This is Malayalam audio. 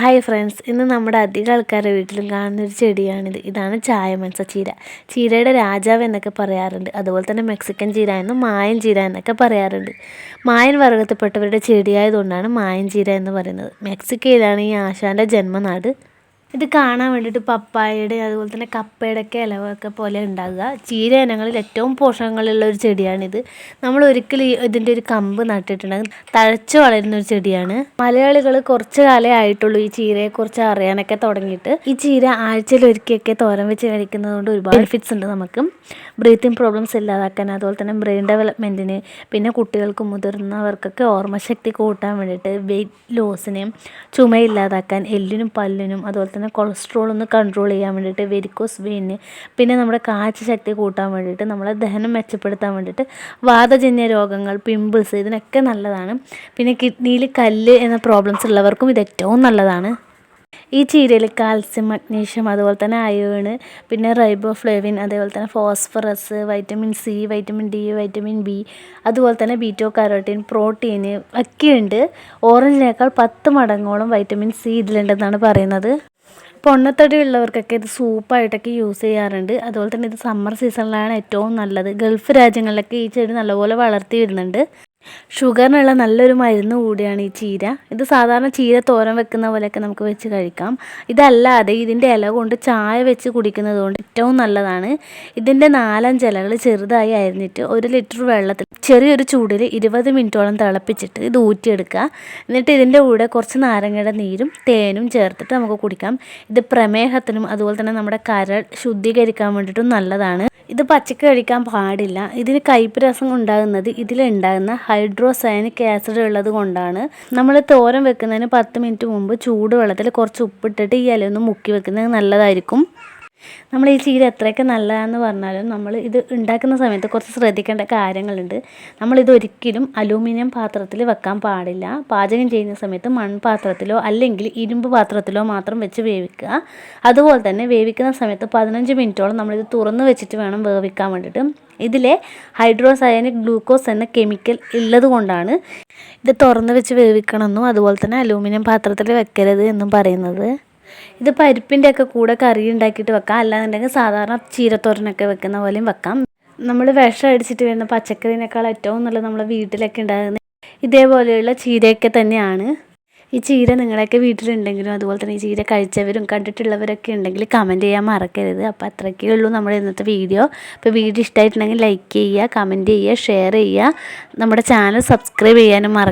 ഹായ് ഫ്രണ്ട്സ് ഇന്ന് നമ്മുടെ അധിക ആൾക്കാരുടെ വീട്ടിൽ കാണുന്ന ഒരു ചെടിയാണിത്. ഇതാണ് ചായമൻസ ചീര. ചീരയുടെ രാജാവ് എന്നൊക്കെ പറയാറുണ്ട്. അതുപോലെ തന്നെ മെക്സിക്കൻ ചീര എന്നും മായൻ ചീര എന്നൊക്കെ പറയാറുണ്ട്. മായൻ വർഗത്തിൽപ്പെട്ടവരുടെ ചെടിയായതുകൊണ്ടാണ് മായൻ ചീര എന്ന് പറയുന്നത്. മെക്സിക്കയിലാണ് ഈ ആശാന്റെ ജന്മനാട്. ഇത് കാണാൻ വേണ്ടിയിട്ട് പപ്പായയുടെ അതുപോലെ തന്നെ കപ്പയുടെ ഒക്കെ ഇലവൊക്കെ പോലെ ഉണ്ടാകുക. ചീര ഇനങ്ങളിൽ ഏറ്റവും പോഷകങ്ങളുള്ള ഒരു ചെടിയാണിത്. നമ്മൾ ഒരിക്കലും ഇതിന്റെ ഒരു കമ്പ് നട്ടിട്ടുണ്ടെങ്കിൽ തഴച്ചു വളരുന്ന ഒരു ചെടിയാണ്. മലയാളികൾ കുറച്ച് കാലേ ആയിട്ടുള്ളൂ ഈ ചീരയെക്കുറിച്ച് അറിയാനൊക്കെ തുടങ്ങിയിട്ട്. ഈ ചീര ആഴ്ചയിൽ ഒരിക്കലൊക്കെ തോരൻ വെച്ച് കഴിക്കുന്നത് കൊണ്ട് ഒരുപാട് ബെനിഫിറ്റ്സ് ഉണ്ട് നമുക്ക്. ബ്രീത്തിങ് പ്രോബ്ലംസ് ഇല്ലാതാക്കാൻ അതുപോലെ തന്നെ ബ്രെയിൻ ഡെവലപ്മെന്റിന് പിന്നെ കുട്ടികൾക്കും മുതിർന്നവർക്കൊക്കെ ഓർമ്മശക്തി കൂട്ടാൻ വേണ്ടിയിട്ട് വെയിറ്റ് ലോസിനെയും ചുമയില്ലാതാക്കാൻ എല്ലിനും പല്ലിനും അതുപോലെ തന്നെ കൊളസ്ട്രോൾ ഒന്ന് കൺട്രോൾ ചെയ്യാൻ വേണ്ടിയിട്ട് വെരിക്കോസ് വെയിന് പിന്നെ നമ്മുടെ കാഴ്ച ശക്തി കൂട്ടാൻ വേണ്ടിയിട്ട് നമ്മളെ ദഹനം മെച്ചപ്പെടുത്താൻ വേണ്ടിയിട്ട് വാതജന്യ രോഗങ്ങൾ പിമ്പിൾസ് ഇതിനൊക്കെ നല്ലതാണ്. പിന്നെ കിഡ്നിയിൽ കല്ല് എന്ന പ്രോബ്ലംസ് ഉള്ളവർക്കും ഇത് ഏറ്റവും നല്ലതാണ്. ഈ ചീരയിൽ കാൽസ്യം മഗ്നീഷ്യം അതുപോലെ തന്നെ അയേണ് പിന്നെ റൈബോഫ്ലേവിൻ അതേപോലെ തന്നെ phosphorus vitamin C vitamin D vitamin B അതുപോലെ തന്നെ ബീറ്റോ കാരോട്ടീൻ പ്രോട്ടീന് ഒക്കെയുണ്ട് ഓറഞ്ചിനേക്കാൾ പത്ത് മടങ്ങോളം വൈറ്റമിൻ സി ഇതിലുണ്ടെന്നാണ് പറയുന്നത്. പൊണ്ണത്തടി ഉള്ളവർക്കൊക്കെ ഇത് സൂപ്പായിട്ടൊക്കെ യൂസ് ചെയ്യാറുണ്ട്. അതുപോലെ തന്നെ ഇത് സമ്മർ സീസണിലാണ് ഏറ്റവും നല്ലത്. ഗൾഫ് രാജ്യങ്ങളിലൊക്കെ ഈ ചെടി നല്ലപോലെ വളർത്തി വരുന്നുണ്ട്. ഷുഗറിനുള്ള നല്ലൊരു മരുന്ന് കൂടിയാണ് ഈ ചീര. ഇത് സാധാരണ ചീര തോരൻ വെക്കുന്ന പോലെയൊക്കെ നമുക്ക് വെച്ച് കഴിക്കാം. ഇതല്ലാതെ ഇതിന്റെ ഇല കൊണ്ട് ചായ വെച്ച് കുടിക്കുന്നത് കൊണ്ട് ഏറ്റവും നല്ലതാണ്. ഇതിന്റെ നാലഞ്ച് ഇലകൾ ചെറുതായി അരിഞ്ഞിട്ട് ഒരു ലിറ്റർ വെള്ളത്തിൽ ചെറിയൊരു ചൂടിൽ ഇരുപത് മിനിറ്റോളം തിളപ്പിച്ചിട്ട് ഇത് ഊറ്റിയെടുക്കുക. എന്നിട്ട് ഇതിന്റെ കൂടെ കുറച്ച് നാരങ്ങയുടെ നീരും തേനും ചേർത്തിട്ട് നമുക്ക് കുടിക്കാം. ഇത് പ്രമേഹത്തിനും അതുപോലെ തന്നെ നമ്മുടെ കരൾ ശുദ്ധീകരിക്കാൻ വേണ്ടിയിട്ടും നല്ലതാണ്. ഇത് പച്ചക്ക് കഴിക്കാൻ പാടില്ല. ഇതിന് കയ്പ്പ് രസം ഉണ്ടാകുന്നത് ഇതിലുണ്ടാകുന്ന ഹൈഡ്രോസയനിക് ആസിഡ് ഉള്ളത് കൊണ്ടാണ് നമ്മൾ തോരൻ വെക്കുന്നതിന് പത്ത് മിനിറ്റ് മുമ്പ് ചൂടുവെള്ളത്തിൽ കുറച്ച് ഉപ്പിട്ടിട്ട് ഈ ഇലയൊന്ന് മുക്കി വെക്കുന്നത് നല്ലതായിരിക്കും. നമ്മൾ ഈ ചീര എത്രയൊക്കെ നല്ലതാണെന്ന് പറഞ്ഞാലും നമ്മൾ ഇത് ഉണ്ടാക്കുന്ന സമയത്ത് കുറച്ച് ശ്രദ്ധിക്കേണ്ട കാര്യങ്ങളുണ്ട്. നമ്മളിത് ഒരിക്കലും അലൂമിനിയം പാത്രത്തിൽ വെക്കാൻ പാടില്ല. പാചകം ചെയ്യുന്ന സമയത്ത് മൺപാത്രത്തിലോ അല്ലെങ്കിൽ ഇരുമ്പ് പാത്രത്തിലോ മാത്രം വെച്ച് വേവിക്കുക. അതുപോലെ തന്നെ വേവിക്കുന്ന സമയത്ത് പതിനഞ്ച് മിനിറ്റോളം നമ്മളിത് തുറന്ന് വെച്ചിട്ട് വേണം വേവിക്കാൻ വേണ്ടിയിട്ട്. ഇതിലെ ഹൈഡ്രോസയനിക് ഗ്ലൂക്കോസ് എന്ന കെമിക്കൽ ഉള്ളതുകൊണ്ടാണ് ഇത് തുറന്ന് വെച്ച് വേവിക്കണമെന്നും അതുപോലെ തന്നെ അലൂമിനിയം പാത്രത്തിൽ വെക്കരുത് എന്നും പറയുന്നത്. ഇത് പരിപ്പിന്റെ ഒക്കെ കൂടെ കറി ഉണ്ടാക്കിയിട്ട് വെക്കാം. അല്ലാന്നുണ്ടെങ്കിൽ സാധാരണ ചീരത്തോരനൊക്കെ വെക്കുന്ന പോലെയും വെക്കാം. നമ്മൾ വിഷം അടിച്ചിട്ട് വരുന്ന പച്ചക്കറിനേക്കാൾ ഏറ്റവും നല്ല നമ്മളെ വീട്ടിലൊക്കെ ഉണ്ടാകുന്ന ഇതേപോലെയുള്ള ചീരയൊക്കെ തന്നെയാണ്. ഈ ചീര നിങ്ങളൊക്കെ വീട്ടിലുണ്ടെങ്കിലും അതുപോലെ തന്നെ ഈ ചീര കഴിച്ചവരും കണ്ടിട്ടുള്ളവരൊക്കെ ഉണ്ടെങ്കിൽ കമന്റ് ചെയ്യാൻ മറക്കരുത്. അപ്പോൾ അത്രയ്ക്കേ ഉള്ളൂ നമ്മുടെ ഇന്നത്തെ വീഡിയോ. അപ്പോൾ വീഡിയോ ഇഷ്ടമായിട്ടുണ്ടെങ്കിൽ ലൈക്ക് ചെയ്യുക കമന്റ് ചെയ്യുക ഷെയർ ചെയ്യുക. നമ്മുടെ ചാനൽ സബ്സ്ക്രൈബ് ചെയ്യാനും മറ